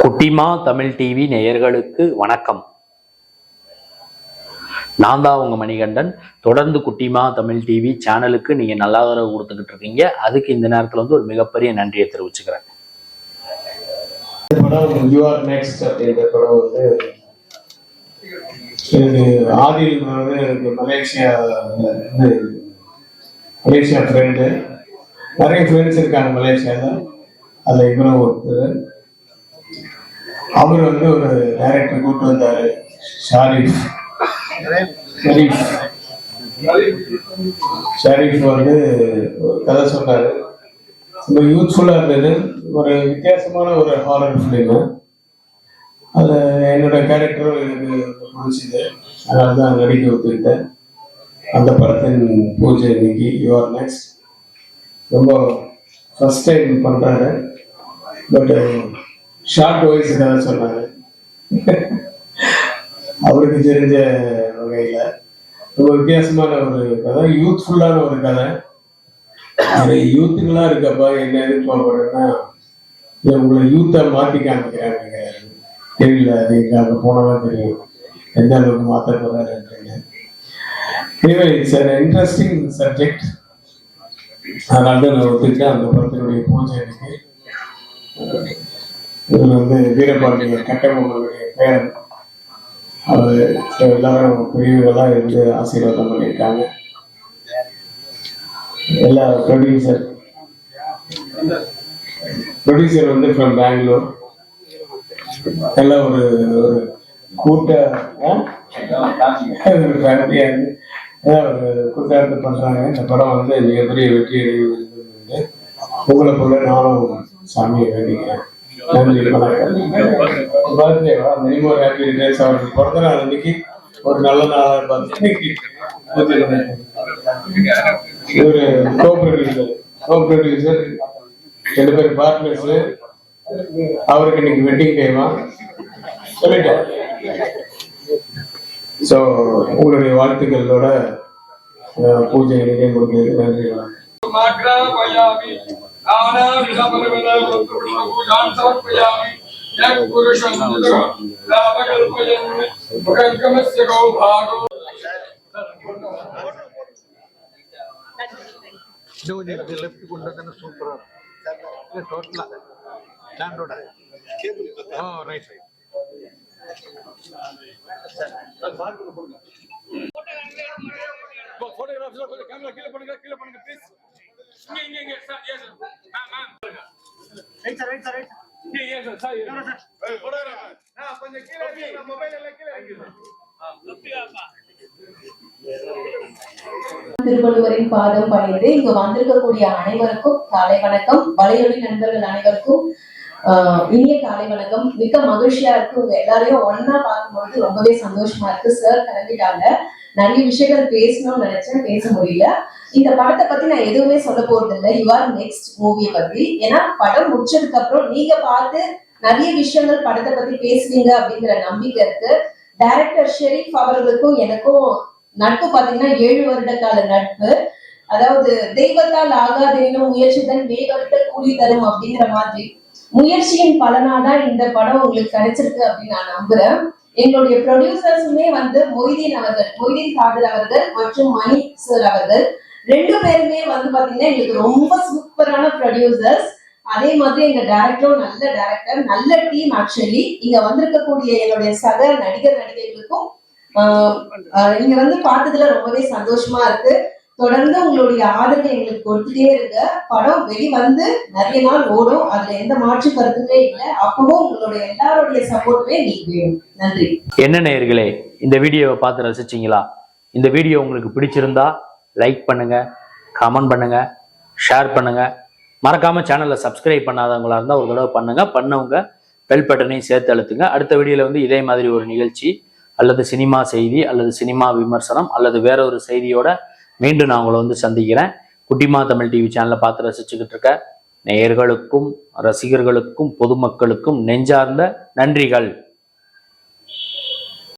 குட்டிமா தமிழ் டிவி நேயர்களுக்கு வணக்கம். நான் தான் உங்க மணிகண்டன். தொடர்ந்து குட்டிமா தமிழ் டிவி சேனலுக்கு நீங்க நல்ல ஆதரவு கொடுத்துக்கிட்டு இருக்கீங்க. அதுக்கு இந்த நேரத்துல வந்து ஒரு மிகப்பெரிய நன்றியை தெரிவிச்சுக்கிறேன். இந்த ஆதில் வந்து எனக்கு மலேசியா வந்து மலேசியா ஃப்ரெண்டு நிறைய ஃப்ரெண்ட்ஸ் இருக்காங்க மலேசியாவில் அதில் இவரும் ஒருத்தர். அவர் வந்து ஒரு டைரக்டர் கூப்பிட்டு வந்தார். ஷாரிஃப். ஷரீஃப். ஷரீஃப் வந்து ஒரு கதை சொன்னார். ரொம்ப யூஸ்ஃபுல்லாக இருந்தது. ஒரு வித்தியாசமான ஒரு ஹாரர் ஃபிலிமு அது என்னோட கேரக்டரும் எனக்கு பிடிச்சிது. அதனால தான் நடிக்க ஒத்துக்கிட்டேன். அந்த படத்தின் பூஜை இன்னைக்கு. யூஆர் நெக்ஸ்ட் ரொம்ப ஃபர்ஸ்ட் டைம் பண்ணுறாரு பட் ஷார்ட் வாய்ஸ் கதை சொன்னார். அவருக்கு தெரிஞ்ச வகையில். ரொம்ப வித்தியாசமான ஒரு கதை. யூத்ஃபுல்லான ஒரு கதை. அது யூத்துங்களா இருக்கப்பா என்ன எதிர்பார்க்கறேன்னா போறேன்னா உங்களை யூத்தை மாத்தி காமிக்கிறாங்க தெரியல அது எங்க அங்க போனதான் தெரியும். எந்த அளவுக்கு மாத்த போறாருன்றீங்க எனவே இட்ஸ் இன்ட்ரெஸ்டிங் சப்ஜெக்ட் அதனால தான் நான் ஒத்துக்கிட்டேன். அந்த படத்தினுடைய பூஜை இருக்கு இதில் வந்து வீரபாண்டிய கட்டபொம்மனுடைய பேர் அவர் எல்லாரும் பிரிவுகளாக இருந்து ஆசீர்வாதம் பண்ணியிருக்காங்க. எல்லா ப்ரொடியூசர் ப்ரொடியூசர் வந்து ஃப்ரம் பெங்களூர் எல்லாம் ஒரு ஒரு கூட்ட ஃபேமிலியாக இருந்து ஒரு கூட்டாட்டு பண்ணுறாங்க இந்த படம் வந்து மிகப்பெரிய வெற்றி அடைவது உங்களை போல நானும் சாமியை வேண்டிக்கிறேன். பர்த்டேவா மினிமம் ஹாப்பி ரிட்டர்ன்ஸ் அவருக்கு பிறந்த நாள் அன்னைக்கு ஒரு நல்ல நாளாக பார்த்து இவரு கோ ப்ரொடியூசர் கோ ப்ரொடியூசர் ரெண்டு பேர் பார்ட்னர்ஸ் அவருக்கு இன்னைக்கு வெட்டிங் டைமா சொல்லிட்டேன் ஸோ உங்களுடைய வாழ்த்துக்களோட பூஜை நினைவு முடிக்கிறது நன்றி வணக்கம் माग्रापयामि नानाविधमलविलवृत्तपुष्पपूजां समर्पयामि यः पुरुषं रामकल्पयन् मुखङ्कमस्य गौभागो ಇದು ಒಂದು ಲೆಫ್ಟ್ ಕೊಂಡಾಗ ಸೂಪರ್ ಇಲ್ಲ ಟೋಟಲ್ ಲ್ಯಾಂಡ್ ರೋಡ್ ಹಾಂ ರೈಟ್ ರೈಟ್ ஃபோட்டோகிராஃப்ல கொஞ்சம் கேமரா கீழே பண்ணுங்க கீழே பண்ணுங்க ப்ளீஸ் இங்க இங்க sir yes ma'am ma'am right sir right sir right இங்க yes sir sir camera sir photographer ஆ கொஞ்சம் கீழே வைங்க மொபைல் எல்லாம் கீழே வைங்க திருவள்ளுவரின் பாதம் பணிந்து இங்கு வந்திருக்கக்கூடிய அனைவருக்கும் காலை வணக்கம். வலையொலி நண்பர்கள் அனைவருக்கும் ஆஹ், இனிய காலை வணக்கம். மிக்க மகிழ்ச்சியா இருக்கு. உங்க எல்லாரையும் ஒன்னா பார்க்கும்போது ரொம்பவே சந்தோஷமா இருக்கு. சார் கிளம்பிட்டாங்க. நிறைய விஷயங்கள் பேசணும்னு நினைச்சேன் பேச முடியல. இந்த படத்தை பத்தி நான் எதுவுமே சொல்ல போறது இல்லை. யுவர் ஆர் நெக்ஸ்ட் மூவியை பத்தி. ஏன்னா படம் முடிச்சதுக்கு அப்புறம் நீங்க பார்த்து நிறைய விஷயங்கள் படத்தை பத்தி பேசுவீங்க அப்படிங்கிற நம்பிக்கை இருக்கு. டைரக்டர் ஷெரீஃப் அவர்களுக்கும் எனக்கும் நட்பு பாத்தீங்கன்னா ஏழு வருட கால நட்பு. அதாவது தெய்வத்தால் ஆகாதேனும் முயற்சிதன் வேகத்தை கூலி தரும் அப்படிங்கிற மாதிரி முயற்சியின் பலனாதான் இந்த படம் உங்களுக்கு கிடைச்சிருக்கு அப்படின்னு நான் நம்புறேன். எங்களுடைய ப்ரொடியூசர்ஸுமே வந்து மொய்தீன் அவர்கள் மொய்தீன் காதல் அவர்கள் மற்றும் மணி சார் அவர்கள். ரெண்டு பேருமே வந்து பாத்தீங்கன்னா எங்களுக்கு ரொம்ப சூப்பரான ப்ரொடியூசர்ஸ் அதே மாதிரி எங்க டேரக்டரும் நல்ல டேரக்டர் நல்ல டீம் ஆக்சுவலி இங்க வந்திருக்கக்கூடிய என்னுடைய சக நடிகர் நடிகைகளுக்கும் ஆஹ் நீங்க வந்து பார்த்ததுல ரொம்பவே சந்தோஷமா இருக்கு. தொடர்ந்து உங்களுடைய ஆதரவை எங்களுக்கு கொடுத்துட்டே இருங்க. படம் வெளிவந்து நிறைய நாள் ஓடும். அதுல எந்த மாற்று கருத்துமே இல்லை. அப்பவும் உங்களுடைய எல்லாருடைய சப்போர்ட்டுமே நீங்க வேணும். நன்றி. என்ன நேயர்களே இந்த வீடியோவை பார்த்து ரசிச்சிங்களா? இந்த வீடியோ உங்களுக்கு பிடிச்சிருந்தா லைக் பண்ணுங்க கமெண்ட் பண்ணுங்க ஷேர் பண்ணுங்க. மறக்காம சேனலை சப்ஸ்கிரைப் பண்ணாதவங்களா இருந்தால் ஒரு தடவை பண்ணுங்க. பண்ணவங்க பெல் பட்டனையும் சேர்த்து அழுத்துங்க. அடுத்த வீடியோல வந்து இதே மாதிரி ஒரு நிகழ்ச்சி அல்லது சினிமா செய்தி அல்லது சினிமா விமர்சனம் அல்லது வேற ஒரு செய்தியோட மீண்டும் நான் உங்களை வந்து சந்திக்கிறேன். குட்டிமா தமிழ் டிவி சேனலை பார்த்து ரசிச்சுக்கிட்டு இருக்க நேயர்களுக்கும் ரசிகர்களுக்கும் பொதுமக்களுக்கும் நெஞ்சார்ந்த நன்றிகள்.